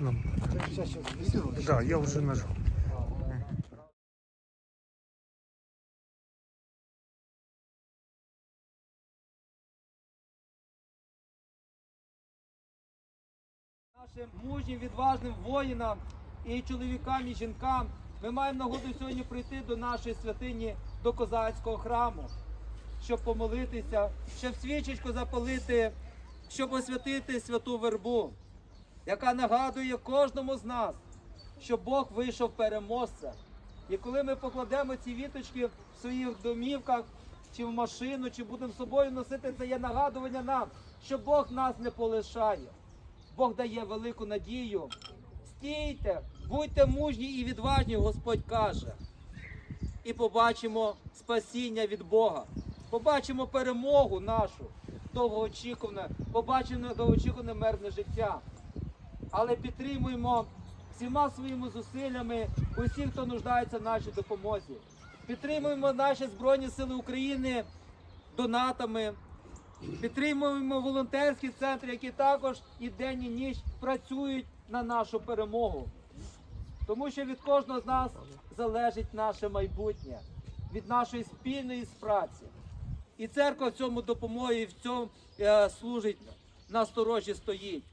нам. Да, я вже нажав. Нашим мужнім, відважним воїнам і чоловікам, і жінкам ми маємо нагоду сьогодні прийти до нашої святині, до козацького храму, щоб помолитися, щоб свічечку запалити, щоб освятити святу вербу, яка нагадує кожному з нас, що Бог вийшов переможцем. І коли ми покладемо ці віточки в своїх домівках, чи в машину, чи будемо з собою носити, це є нагадування нам, що Бог нас не полишає. Бог дає велику надію. Стійте, будьте мужні і відважні, Господь каже. І побачимо спасіння від Бога. Побачимо перемогу нашу довгоочікуване, побачимо довгоочікуване мирне життя. Але підтримуємо всіма своїми зусиллями усіх, хто нуждається в нашій допомозі. Підтримуємо наші Збройні Сили України донатами, Підтримуємо волонтерські центри, які також і день, і ніч працюють на нашу перемогу. Тому що від кожного з нас залежить наше майбутнє, від нашої спільної праці. І церква в цьому допомогою і в цьому е, служить на сторожі стоїть.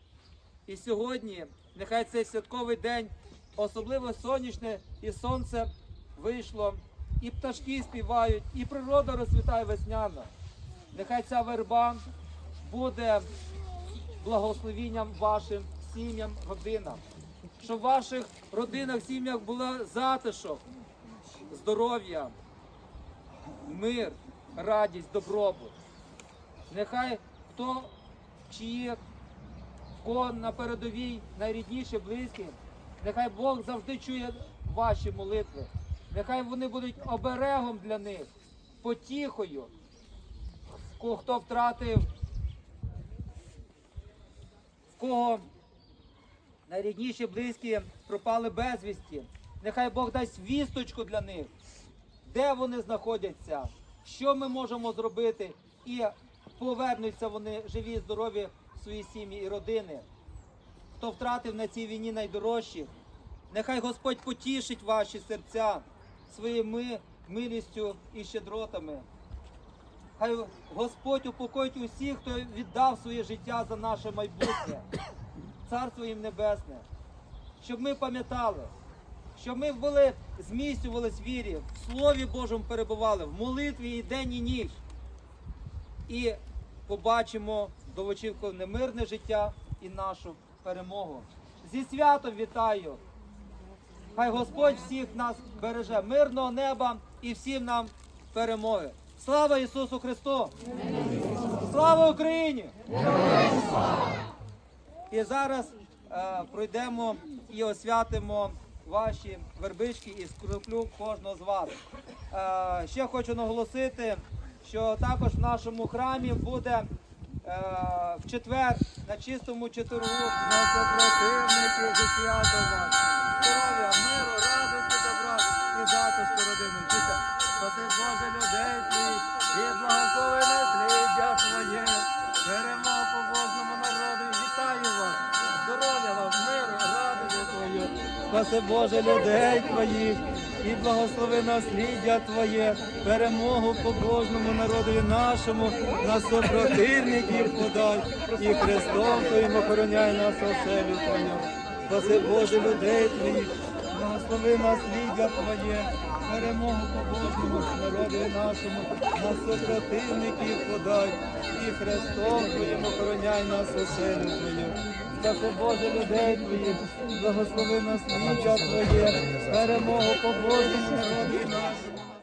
І сьогодні, нехай цей святковий день, особливо сонячне, і сонце вийшло, і пташки співають, і природа розцвітає весняна. Нехай ця верба буде благословінням вашим сім'ям, родинам. Щоб в ваших родинах, сім'ях була затишок, здоров'я, мир, радість, добробут. Нехай хто чиї кого на передовій найрідніші, близькі, нехай Бог завжди чує ваші молитви. Нехай вони будуть оберегом для них, потіхою. Хто втратив, в кого найрідніші близькі пропали безвісті. Нехай Бог дасть вісточку для них, де вони знаходяться, що ми можемо зробити, і повернуться вони живі, здорові в свої сім'ї і родини. Хто втратив на цій війні найдорожчих, нехай Господь потішить ваші серця своїми милістю і щедротами. Хай Господь упокоїть усіх, хто віддав своє життя за наше майбутнє, Царство їм Небесне, щоб ми пам'ятали, щоб ми були в вірі, в Слові Божому перебували, в молитві і день, і ніч. І побачимо до довочікуване мирне життя і нашу перемогу. Зі святом вітаю! Хай Господь всіх нас береже мирного неба і всім нам перемоги. Слава Ісусу Христу! Слава Україні! І зараз е, пройдемо і освятимо ваші вербички і скроплю кожного з вас. Е, ще хочу наголосити, що також в нашому храмі буде е, в четвер на чистому четвергу на супротивники зі свято вас. Здоров'я, миру, радості, добра і затишку родини. Діти, Спаси Боже людей твоїх і благослови насліддя твоє. Перемогу побожному народу. Вітаю вас. Здоров'я вам, миру, радості твоє. Спаси Боже людей твоїх і благослови насліддя Твоє, перемогу побожному народові нашому, на супротивників подай, і Христом Твоїм охороняй нас оселю Твою. Спаси Боже людей Твоїх, благослови насліддя Твоє, перемогу побожному народу нашому, на супротивників подай, і Христом Твоїм охороняй нас оселю Твою. Спаси Боже людей Твоїх, благослови насліддя Твоє, перемогу побожному народу нашому.